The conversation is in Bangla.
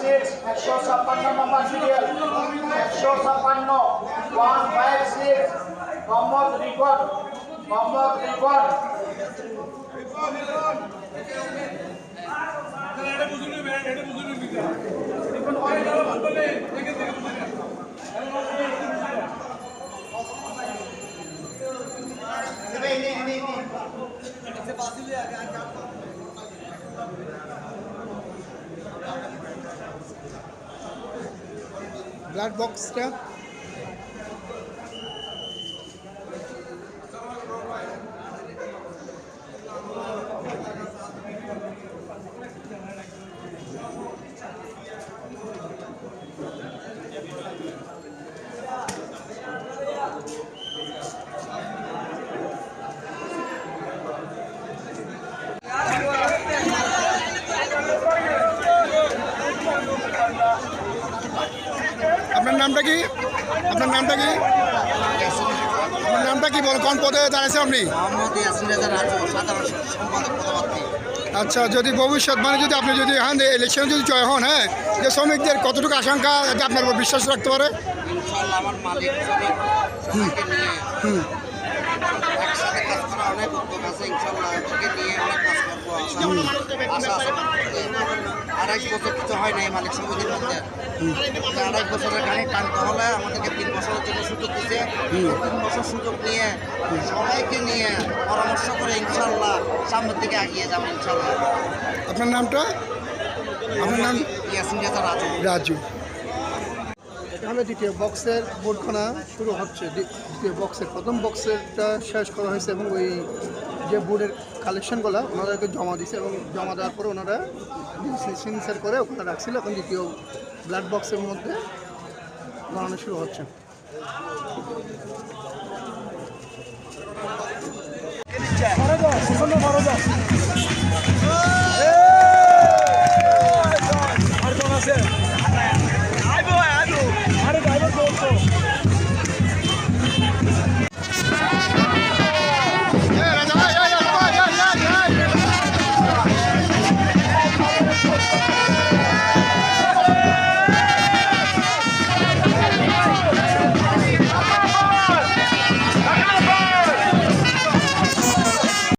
সিক্স একশো ছাপ্পান্ন নম্বর সিরিয়াল একশো ছাপ্পান্ন one five six Mohammad Ripon Mohammad Ripon blood বক্সটা আপনার নামটা কি? আপনার নামটা কি? আপনার নামটা কি বল? কোন পদে দাঁড়াইছে আপনি? আচ্ছা যদি ভবিষ্যৎ মানে যদি আপনি যদি এখান ইলেকশনে যদি জয় হন হ্যাঁ যে শ্রমিকদের কতটুকু আশঙ্কা যে আপনার উপর বিশ্বাস রাখতে পারে? হুম অনেক আছে নিয়ে অনেক কাজ করব এই আড়াইশ বছর কিছু হয় না এই মালিক সমিতির মধ্যে। এই আড়াইশ বছরের গাড়ি টানতে হলে আমাদেরকে তিন বছরের জন্য সুযোগ দিছে। তিন বছর সুযোগ নিয়ে সবাইকে নিয়ে পরামর্শ করে ইনশাল্লাহ সামনের দিকে এগিয়ে যাব ইনশাল্লাহ আপনার নামটা? আপনার নাম? ইয়াসিন রেজা। রাজু। রাজু এখানে দ্বিতীয় বক্সের ভোটখানা শুরু হচ্ছে। দ্বিতীয় বক্সের প্রথম বক্সেরটা শেষ করা হয়েছে এবং ওই যে বোর্ডের কালেকশনগুলো ওনাদেরকে জমা দিছে এবং জমা দেওয়ার পরে ওনারা সিনসার করে ওখানে রাখছিল। এখন দ্বিতীয় ব্লাড বক্সের মধ্যে গণনা শুরু হচ্ছে।